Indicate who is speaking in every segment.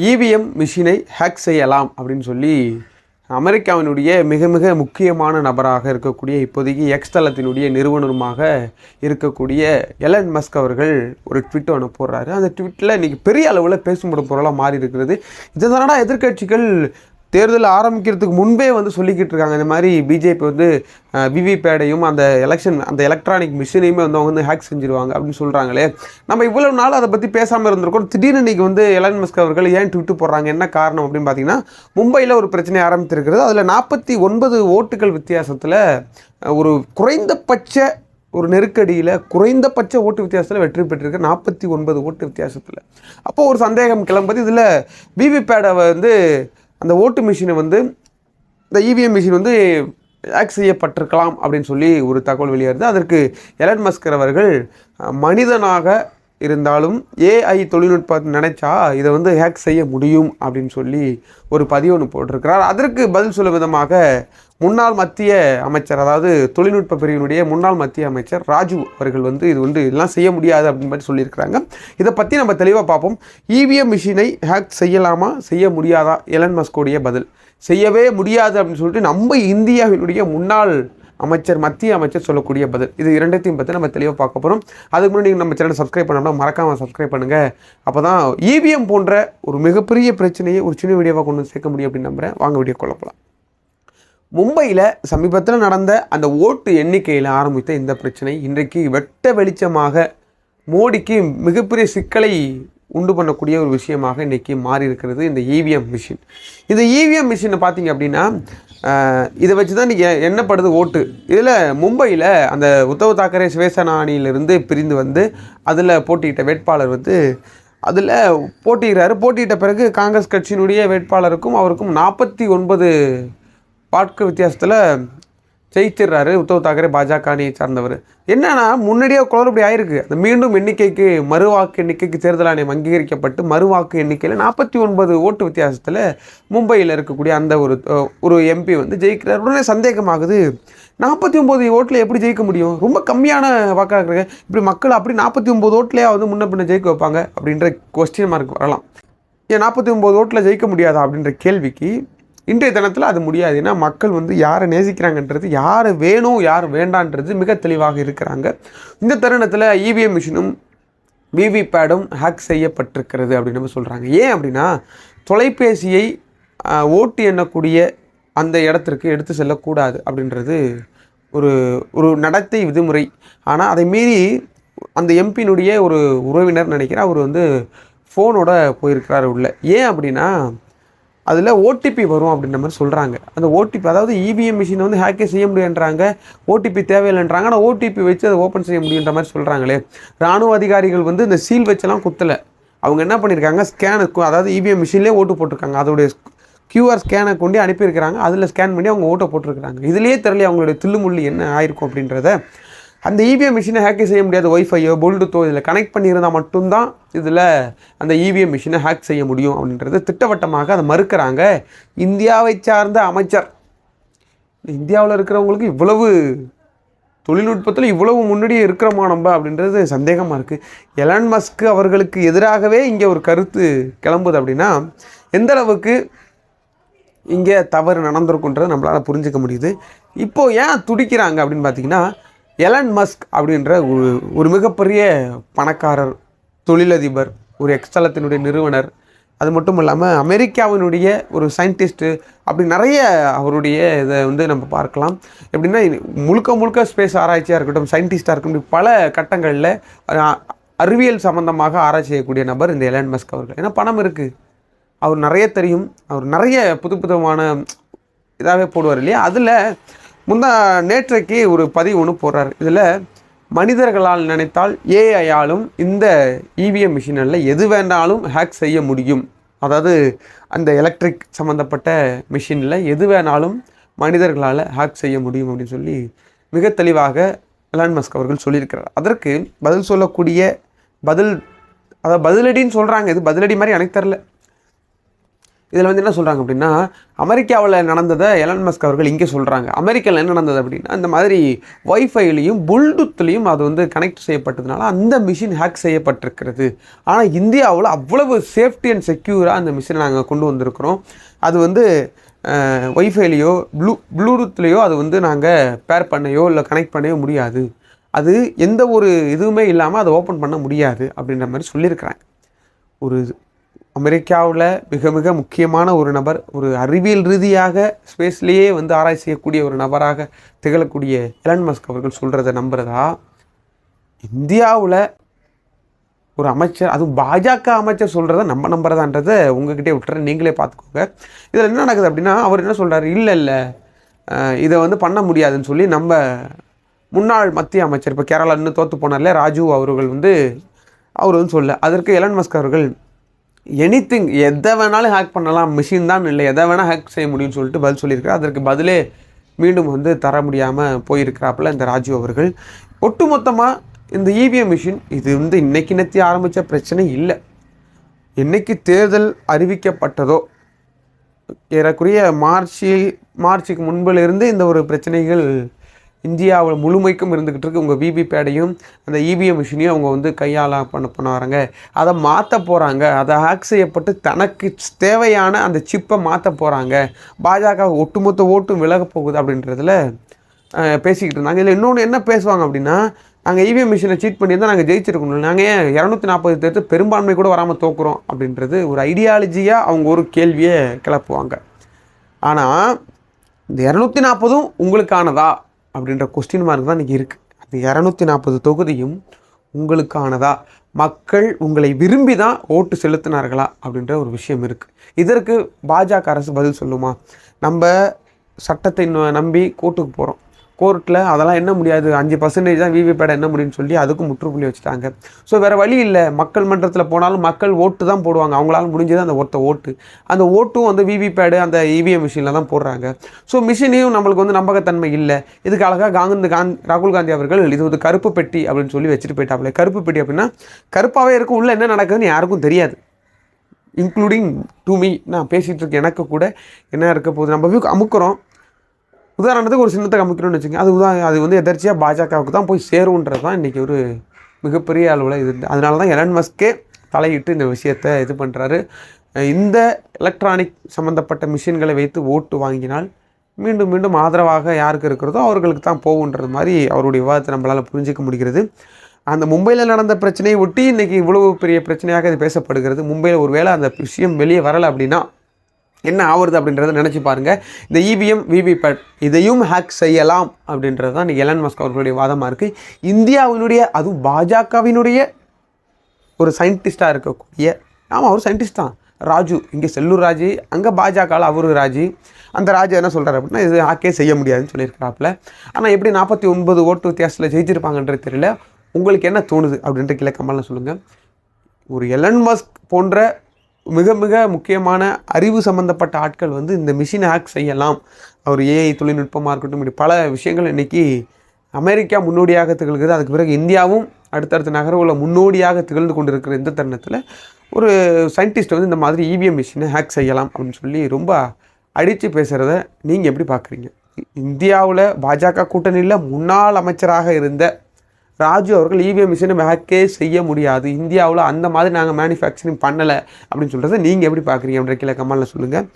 Speaker 1: EVM மிஷினை hack செய்யலாம் அப்படின்னு சொல்லி அமெரிக்காவினுடைய மிக மிக முக்கியமான நபராக இருக்கக்கூடிய இப்போதைக்கு எக்ஸ் தளத்தினுடைய நிறுவனருமாக இருக்கக்கூடிய எலன் மஸ்க் அவர்கள் ஒரு ட்விட் ஒன்று போடுறாரு. அந்த ட்விட்டில் இன்றைக்கி பெரிய அளவில் பேசும்படும் பொருளாக மாறி இருக்கிறது. இதனால எதிர்க்கட்சிகள் தேர்தல் ஆரம்பிக்கிறதுக்கு முன்பே வந்து சொல்லிக்கிட்டு இருக்காங்க. இந்த மாதிரி பிஜேபி வந்து விவிபேடையும் அந்த எலெக்ஷன் அந்த எலக்ட்ரானிக் மிஷினையுமே வந்து அவங்க வந்து ஹேக் செஞ்சிருவாங்க அப்படின்னு சொல்கிறாங்களே நம்ம இவ்வளவு நாள் அதை பற்றி பேசாமல் இருந்திருக்கோம். திடீர்னு இன்றைக்கி வந்து எலன் மஸ்க் அவர்கள் ஏன் ட்விட்டு போடுறாங்க? என்ன காரணம் அப்படின்னு பார்த்தீங்கன்னா மும்பையில் ஒரு பிரச்சனை ஆரம்பித்திருக்கிறது. அதில் நாற்பத்தி ஒன்பது ஓட்டுகள் வித்தியாசத்தில் ஒரு குறைந்தபட்ச ஒரு நெருக்கடியில் குறைந்தபட்ச ஓட்டு வித்தியாசத்தில் வெற்றி பெற்றிருக்க. நாற்பத்தி ஒன்பது ஓட்டு வித்தியாசத்தில். அப்போது ஒரு சந்தேகம் கிளம்புது. இதில் விவிபேடை வந்து அந்த ஓட்டு மிஷினை வந்து இந்த இவிஎம் மிஷின் வந்து ஹேக் செய்யப்பட்டிருக்கலாம் அப்படின்னு சொல்லி ஒரு தகவல் வெளியாகிறது அதற்கு எலன் மஸ்கர் அவர்கள் மனிதனாக இருந்தாலும் ஏஐ தொழில்நுட்பம் நினைச்சா இதை வந்து ஹேக் செய்ய முடியும் அப்படின்னு சொல்லி ஒரு பதிவு ஒன்று போட்டிருக்கிறார். அதற்கு பதில் சொல்லும் விதமாக முன்னாள் மத்திய அமைச்சர் அதாவது தொழில்நுட்ப பிரிவினுடைய முன்னாள் மத்திய அமைச்சர் ராஜு அவர்கள் வந்து இது வந்து இதெல்லாம் செய்ய முடியாது அப்படின்னு மாதிரி சொல்லியிருக்கிறாங்க. இதை பற்றி நம்ம தெளிவாக பார்ப்போம். இவிஎம் மிஷினை ஹேக் செய்யலாமா செய்ய முடியாதா? எலன் மஸ்கோடைய பதில். செய்யவே முடியாது அப்படின்னு சொல்லிட்டு நம்ம இந்தியாவினுடைய முன்னாள் அமைச்சர் மத்திய அமைச்சர் சொல்லக்கூடிய பதில். இது இரண்டத்தையும் பற்றி நம்ம தெளிவாக பார்க்க போகிறோம் அதுக்கு முன்னாடி நீங்கள் நம்ம சேனல் சப்ஸ்கிரைப் பண்ணோம்னா மறக்காமல் சப்ஸ்கிரைப் பண்ணுங்கள் அப்போ தான் இவிஎம் போன்ற ஒரு மிகப்பெரிய பிரச்சனையை ஒரு சின்ன வீடியோவாக கொண்டு வந்து சேர்க்க முடியும் அப்படின்னு நம்புகிறேன் வாங்க வீடியோ கொள்ளப்போலாம் மும்பையில் சமீபத்தில் நடந்த அந்த ஓட்டு எண்ணிக்கையில் ஆரம்பித்த இந்த பிரச்சனை இன்றைக்கு வெட்ட வெளிச்சமாக மோடிக்கு மிகப்பெரிய சிக்கலை உண்டு பண்ணக்கூடிய ஒரு விஷயமாக இன்றைக்கி மாறி இருக்கிறது இந்த இவிஎம் மிஷின் இந்த இவிஎம் மிஷினை பார்த்தீங்க அப்படின்னா இதை வச்சு தான் இன்றைக்கி எண்ணப்படுது ஓட்டு. இதில் மும்பையில் அந்த உத்தவ் தாக்கரே சிவசேனானியிலிருந்து பிரிந்து வந்து அதில் போட்டியிட்ட வேட்பாளர் வந்து அதில் போட்டியிடுறாரு. போட்டியிட்ட பிறகு காங்கிரஸ் கட்சியினுடைய வேட்பாளருக்கும் அவருக்கும் நாற்பத்தி ஒன்பது வாக்கு வித்தியாசத்தில் ஜெயிச்சிடுறாரு. உத்தவ் தாக்கரே பாஜக அணியை சார்ந்தவர். என்னன்னா முன்னாடியே குளறுபடி ஆயிருக்கு. அந்த மீண்டும் எண்ணிக்கைக்கு மறுவாக்கு எண்ணிக்கைக்கு தேர்தல் ஆணையம் அங்கீகரிக்கப்பட்டு மறுவாக்கு எண்ணிக்கையில் நாற்பத்தி ஒன்பது ஓட்டு வித்தியாசத்தில் மும்பையில் இருக்கக்கூடிய அந்த ஒரு ஒரு எம்பி வந்து ஜெயிக்கிறார். உடனே சந்தேகமாகுது. நாற்பத்தி ஒம்பது ஓட்டில் எப்படி ஜெயிக்க முடியும்? ரொம்ப கம்மியான வாக்காக இருக்கு இப்படி மக்கள் அப்படி நாற்பத்தி ஒம்பது ஓட்டிலே வந்து முன்ன பின்ன ஜெயிக்க வைப்பாங்க அப்படின்ற கொஸ்டின் மார்க் வரலாம். ஏன் நாற்பத்தி ஒம்பது ஓட்டில் ஜெயிக்க முடியாதா அப்படின்ற கேள்விக்கு இன்றைய தினத்தில் அது முடியாது. ஏன்னா மக்கள் வந்து யாரை நேசிக்கிறாங்கன்றது யார் வேணும் யார் வேண்டான்றது மிக தெளிவாக இருக்கிறாங்க. இந்த தருணத்தில் இவிஎம் மிஷினும் விவிபேடும் ஹேக் செய்யப்பட்டிருக்கிறது அப்படின்னு நம்ம சொல்கிறாங்க ஏன் அப்படின்னா தொலைபேசியை ஓட்டு எண்ணக்கூடிய அந்த இடத்திற்கு எடுத்து செல்லக்கூடாது அப்படின்றது ஒரு ஒரு நடத்தை விதிமுறை. ஆனால் அதை மீறி அந்த எம்பியினுடைய ஒரு உறவினர் நினைக்கிறேன் அவர் வந்து ஃபோனோட போயிருக்கிறார் உள்ள. ஏன் அப்படின்னா அதில் ஓடிபி வரும் அப்படின்ற மாதிரி சொல்கிறாங்க அந்த ஓடிபி அதாவது இவிஎம் மிஷினை வந்து ஹேக்கே செய்ய முடியுன்றாங்க ஓடிபி தேவையில்லைன்றாங்க. ஆனால் ஓடிபி வச்சு அதை ஓப்பன் செய்ய முடியுன்ற மாதிரி சொல்கிறாங்களே ராணுவ அதிகாரிகள் வந்து இந்த சீல் வச்செல்லாம் குத்தலை. அவங்க என்ன பண்ணியிருக்காங்க ஸ்கேனுக்கு அதாவது இவிஎம் மிஷின்லேயே ஓட்டு போட்டிருக்காங்க. அதோடைய கியூஆர் ஸ்கேனை கொண்டு அனுப்பியிருக்கிறாங்க. அதில் ஸ்கேன் பண்ணி அவங்க ஓட்டை போட்டிருக்கிறாங்க. இதுலேயே தெரியல அவங்களுடைய தில்லுமுள்ளு என்ன ஆயிருக்கும் அப்படின்றத. அந்த இவிஎம் மிஷினை ஹேக்கிங் செய்ய முடியாது ஒய்ஃபையோ ப்ளூடூத்தோ இதில் கனெக்ட் பண்ணியிருந்தால் மட்டும்தான் இதில் அந்த இவிஎம் மிஷினை ஹேக் செய்ய முடியும் அப்படின்றது திட்டவட்டமாக அதை மறுக்கிறாங்க. இந்தியாவை சார்ந்த அமைச்சர். இந்தியாவில் இருக்கிறவங்களுக்கு இவ்வளவு தொழில்நுட்பத்தில் இவ்வளவு முன்னாடியே இருக்கிறோமா நம்ம அப்படின்றது சந்தேகமாக இருக்குது எலான் மஸ்க் அவர்களுக்கு எதிராகவே இங்கே ஒரு கருத்து கிளம்புது அப்படின்னா எந்த அளவுக்கு இங்கே தவறு நடந்திருக்குன்றதை நம்மளால் புரிஞ்சுக்க முடியுது. இப்போது ஏன் துடிக்கிறாங்க அப்படின்னு பார்த்தீங்கன்னா எலன் மஸ்க் அப்படின்ற ஒரு ஒரு மிகப்பெரிய பணக்காரர் தொழிலதிபர் ஒரு எக்ஸ்தலத்தினுடைய நிறுவனர். அது மட்டும் இல்லாமல் அமெரிக்காவினுடைய ஒரு சயின்டிஸ்ட்டு அப்படி நிறைய அவருடைய இதை வந்து நம்ம பார்க்கலாம். எப்படின்னா முழுக்க முழுக்க ஸ்பேஸ் ஆராய்ச்சியாக இருக்கட்டும் சயின்டிஸ்டாக இருக்கட்டும் பல கட்டங்களில் அறிவியல் சம்பந்தமாக ஆராய்ச்சி செய்யக்கூடிய நபர் இந்த எலன் மஸ்க் அவர்கள். ஏன்னா பணம் இருக்குது அவர் நிறைய தெரியும். அவர் நிறைய புது புதுமான இதாகவே போடுவார் இல்லையா? அதில் முந்தா நேற்றைக்கு ஒரு பதிவு ஒன்று போடுறாரு. இதில் மனிதர்களால் நினைத்தால் ஏஐயாலும் இந்த இவிஎம் மிஷினில் எது வேண்டாலும் ஹேக் செய்ய முடியும். அதாவது அந்த எலக்ட்ரிக் சம்மந்தப்பட்ட மிஷினில் எது வேணாலும் மனிதர்களால் ஹேக் செய்ய முடியும் அப்படின்னு சொல்லி மிக தெளிவாக எலான் மஸ்க் அவர்கள் சொல்லியிருக்கிறார். அதற்கு பதில் சொல்லக்கூடிய பதில் அதாவது பதிலடின்னு சொல்கிறாங்க இது பதிலடி மாதிரி எனக்கு தெரில இதில் வந்து என்ன சொல்கிறாங்க அப்படின்னா அமெரிக்காவில் நடந்ததை எலன் மஸ்க் அவர்கள் இங்கே சொல்கிறாங்க அமெரிக்காவில் என்ன நடந்தது அப்படின்னா இந்த மாதிரி ஒய்ஃபைலையும் புல்டூத்லேயும் அது வந்து கனெக்ட் செய்யப்பட்டதுனால அந்த மிஷின் ஹேக் செய்யப்பட்டிருக்கிறது. ஆனால் இந்தியாவில் அவ்வளவு சேஃப்டி அண்ட் செக்யூராக அந்த மிஷினை நாங்கள் கொண்டு வந்திருக்கிறோம். அது வந்து ஒய்ஃபைலையோ ப்ளூ ப்ளூடூத்லேயோ அது வந்து நாங்கள் பேர் பண்ணையோ இல்லை கனெக்ட் பண்ணவே முடியாது. அது எந்த ஒரு இதுவுமே இல்லாமல் அதை ஓப்பன் பண்ண முடியாது அப்படின்ற மாதிரி சொல்லியிருக்கிறாங்க. ஒரு அமெரிக்காவில் மிக மிக முக்கியமான ஒரு நபர் ஒரு அறிவியல் ரீதியாக ஸ்பேஸ்லேயே வந்து ஆராய்ச்சி செய்யக்கூடிய ஒரு நபராக திகழக்கூடிய எலன் மஸ்க் அவர்கள் சொல்கிறத நம்புறதா? இந்தியாவில் ஒரு அமைச்சர் அதுவும் பாஜக அமைச்சர் சொல்கிறத நம்ம நம்புறதான்றதை உங்ககிட்டே விட்டுறேன். நீங்களே பார்த்துக்கோங்க. இதில் என்ன நடக்குது அப்படின்னா அவர் என்ன சொல்கிறாரு இல்லை இல்லை. இதை வந்து பண்ண முடியாதுன்னு சொல்லி நம்ம முன்னாள் மத்திய அமைச்சர் இப்போ கேரளா இன்னும் தோற்று போனார்ல ராஜு அவர்கள் வந்து அவர் வந்து சொல்ல அதற்கு எலன் மஸ்க் அவர்கள் எனிதிங் எதை வேணாலும் ஹேக் பண்ணலாம். மிஷின் தான் இல்லை. எதை வேணால் ஹேக் செய்ய முடியும்னு சொல்லிட்டு பதில் சொல்லியிருக்காரு அதற்கு பதிலே மீண்டும் வந்து தர முடியாமல் போயிருக்கிறாப்புல இந்த ராஜு அவர்கள். ஒட்டுமொத்தமாக இந்த இவிஎம் மிஷின் இது வந்து இன்னைக்கு நெத்தி ஆரம்பித்த பிரச்சனை இல்லை. என்னைக்கு தேர்தல் அறிவிக்கப்பட்டதோ ஏறக்குறைய மார்ச்சில் மார்ச்சுக்கு முன்பிலிருந்து இந்த ஒரு பிரச்சனைகள் இந்தியாவில் முழுமைக்கும் இருந்துக்கிட்டு இருக்கு. உங்கள் பிபி பேடையும் அந்த இவிஎம் மிஷினையும் அவங்க வந்து கையால் பண்ண பண்ண வராங்க அதை மாற்ற போகிறாங்க அதை ஹேக் செய்யப்பட்டு தனக்கு தேவையான அந்த சிப்பை மாற்ற போகிறாங்க பாஜக ஒட்டுமொத்த ஓட்டும் விலக போகுது அப்படின்றதுல பேசிக்கிட்டு இருந்தாங்க. இதில் இன்னொன்று என்ன பேசுவாங்க அப்படின்னா நாங்கள் இவிஎம் மிஷினை சீட் பண்ணியிருந்தால் நாங்கள் ஜெயிச்சிருக்கணும் நாங்கள் ஏன் இரநூத்தி நாற்பது தேர்த்து பெரும்பான்மை கூட வராமல் தோக்குறோம் அப்படின்றது ஒரு ஐடியாலஜியாக அவங்க ஒரு கேள்வியை கிளப்புவாங்க. ஆனால் இந்த இரநூத்தி நாற்பதும் உங்களுக்கானதா? அப்படின்ற கொஸ்டின் மார்க் தான் இன்றைக்கி இருக்குது அந்த இரநூத்தி நாற்பது தொகுதியும் உங்களுக்கானதா? மக்கள் உங்களை விரும்பி தான் ஓட்டு செலுத்தினார்களா? அப்படின்ற ஒரு விஷயம் இருக்குது இதற்கு பாஜக அரசு பதில் சொல்லுமா? நம்ம சட்டத்தை நம்பி கோர்ட்டுக்கு போகிறோம் கோர்ட்டில் அதெல்லாம் என்ன முடியாது. அஞ்சு பர்சன்டேஜ் தான் விவிபேட் என்ன முடியும்னு சொல்லி அதுக்கும் முற்றுப்புள்ளி வச்சுட்டாங்க. ஸோ வேறு வழி இல்லை. மக்கள் மன்றத்தில் போனாலும் மக்கள் ஓட்டு தான் போடுவாங்க. அவங்களால முடிஞ்சது அந்த ஒருத்த ஓட்டு. அந்த ஓட்டும் வந்து விவிபேடு அந்த இவிஎம் மிஷினில் தான் போடுறாங்க. ஸோ மிஷினையும் நம்மளுக்கு வந்து நம்பகத்தன்மை இல்லை. இதுக்கு அழகாக காந்தி காந்தி ராகுல் காந்தி அவர்கள் இது வந்து கருப்பு பெட்டி அப்படின்னு சொல்லி வச்சுட்டு போயிட்டாப்ல. கருப்பு பெட்டி அப்படின்னா கருப்பாகவே இருக்கும். உள்ளே என்ன நடக்குதுன்னு யாருக்கும் தெரியாது. இன்க்ளூடிங் டு மீ நான் பேசிகிட்டு இருக்கேன். எனக்கு கூட என்ன இருக்க போகுது? நம்ம அமுக்குறோம். உதாரணத்துக்கு ஒரு சின்னத்தை அமுக்கிறோம்னு வச்சுங்க அது உதா அது வந்து எதர்ச்சியாக பாஜகவுக்கு தான் போய் சேருன்றது தான் இன்றைக்கி ஒரு மிகப்பெரிய அளவில் இது. அதனால தான் எலன் மஸ்கே தலையிட்டு இந்த விஷயத்தை இது பண்ணுறாரு இந்த எலக்ட்ரானிக் சம்மந்தப்பட்ட மிஷின்களை வைத்து ஓட்டு வாங்கினால் மீண்டும் மீண்டும் ஆதரவாக யாருக்கு இருக்கிறதோ அவர்களுக்கு தான் போகுன்றது மாதிரி அவருடைய விவாதத்தை நம்மளால் புரிஞ்சிக்க முடிகிறது. அந்த மும்பையில் நடந்த பிரச்சனையை ஒட்டி இன்றைக்கி இவ்வளவு பெரிய பிரச்சனையாக இது பேசப்படுகிறது. மும்பையில் ஒருவேளை அந்த விஷயம் வெளியே வரலை அப்படின்னா என்ன ஆகுறது அப்படின்றத நினச்சி பாருங்கள் இந்த E இவிஎம் விவிபேட் இதையும் ஹேக் செய்யலாம் அப்படின்றது தான் எலன் மஸ்க் அவர்களுடைய வாதமாக இருக்குது இந்தியாவினுடைய அதுவும் பாஜகவினுடைய ஒரு சயின்டிஸ்டாக இருக்கக்கூடிய ஆமாம் அவர் சயின்டிஸ்ட் தான். ராஜு இங்கே செல்லூர் ராஜு அங்கே பாஜகவில் அவரு ராஜு. அந்த ராஜு என்ன சொல்கிறார் அப்படின்னா இது ஹாக்கே செய்ய முடியாதுன்னு சொல்லியிருக்கிறாப்புல. ஆனால் எப்படி நாற்பத்தி ஒன்பது ஓட்டு வித்தியாசத்தில் ஜெயிச்சிருப்பாங்கன்றது தெரியல. உங்களுக்கு என்ன தோணுது அப்படின்ற கீழே கமெண்ட்ல சொல்லுங்கள் ஒரு எலன் மஸ்க் போன்ற மிக மிக முக்கியமான அறிவு சம்பந்தப்பட்ட ஆட்கள் வந்து இந்த மிஷினை ஹேக் செய்யலாம். அவர் ஏஐ தொழில்நுட்பமாக இருக்கட்டும் இப்படி பல விஷயங்கள் இன்றைக்கி அமெரிக்கா முன்னோடியாக திகழ்கிறது. அதுக்கு பிறகு இந்தியாவும் அடுத்தடுத்த நகரங்களில் முன்னோடியாக திகழ்ந்து கொண்டிருக்கிற இந்த தருணத்தில் ஒரு சயின்டிஸ்ட் வந்து இந்த மாதிரி இவிஎம் மிஷினை ஹேக் செய்யலாம் அப்படின்னு சொல்லி ரொம்ப அடித்து பேசுகிறத நீங்கள் எப்படி பார்க்குறீங்க இந்தியாவில் பாஜக கூட்டணியில் முன்னாள் அமைச்சராக இருந்த ராஜு அவர்கள் இவிஎம் மிஷினை ஹேக்கே செய்ய முடியாது. இந்தியாவில் அந்த மாதிரி நாங்கள் மேனுஃபேக்சரிங் பண்ணலை அப்படின்னு சொல்கிறத நீங்கள் எப்படி பார்க்குறீங்க அப்படின்ற கீழே கமலில் சொல்லுங்கள்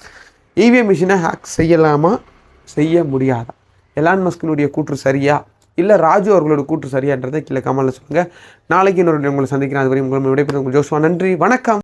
Speaker 1: இவிஎம் மிஷினை ஹேக் செய்யலாமா? செய்ய முடியாதா? எலான் மஸ்கினுடைய கூற்று சரியா? இல்லை ராஜு அவர்களோட கூற்று சரியான்றதை கீழே கமலில் சொல்லுங்கள் நாளைக்கு இன்னொரு உங்களை சந்திக்கிறேன். அது வரை உங்களை விடைபெறும் உங்கள் நன்றி. வணக்கம்.